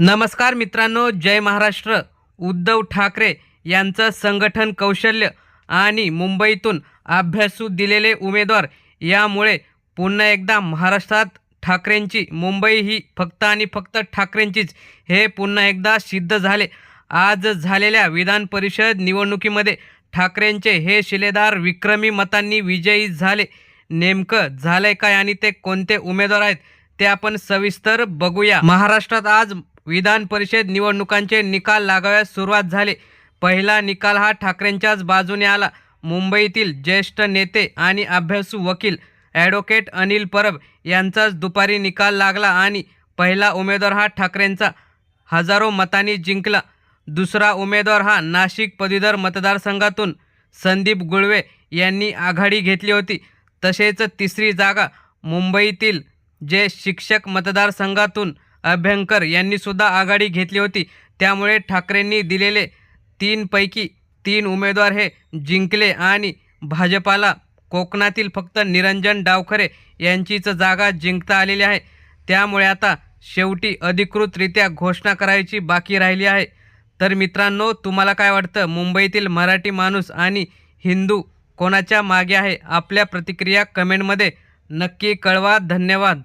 नमस्कार मित्रांनो जय महाराष्ट्र. उद्धव ठाकरे यांचं संघटन कौशल्य आणि मुंबईतून अभ्यासू दिलेले उमेदवार यामुळे पुन्हा एकदा महाराष्ट्रात ठाकरेंची मुंबई ही फक्त आणि फक्त ठाकरेंचीच हे पुन्हा एकदा सिद्ध झाले. आज झालेल्या विधान परिषद निवडणुकीमध्ये ठाकरेंचे हे शिलेदार विक्रमी मतांनी विजयी झाले. नेमकं झालंय काय आणि ते कोणते उमेदवार आहेत ते आपण सविस्तर बघूया. महाराष्ट्रात आज विधान परिषद निवडणुकांचे निकाल लागाव्यास सुरुवात झाली. पहिला निकाल हा ठाकरेंच्याच बाजूने आला. मुंबईतील ज्येष्ठ नेते आणि अभ्यासू वकील ॲडव्होकेट अनिल परब यांचाच दुपारी निकाल लागला आणि पहिला उमेदवार हा ठाकरेंचा. हजारो मतांनी जिंकला. दुसरा उमेदवार हा नाशिक पदवीधर मतदारसंघातून संदीप गुळवे यांनी आघाडी घेतली होती. तसेच तिसरी जागा मुंबईतील जे शिक्षक मतदारसंघातून अभ्यंकर यांनी सुद्धा आघाडी घेतली होती. त्यामुळे ठाकरेंनी दिलेले तीनपैकी तीन उमेदवार हे जिंकले आणि भाजपाला कोकणातील फक्त निरंजन डावखरे यांचीच जागा जिंकता आलेली आहे. त्यामुळे आता शेवटी अधिकृतरित्या घोषणा करायची बाकी राहिली आहे. तर मित्रांनो तुम्हाला काय वाटतं? मुंबईतील मराठी माणूस आणि हिंदू कोणाच्या मागे आहे? आपल्या प्रतिक्रिया कमेंटमध्ये नक्की कळवा. धन्यवाद.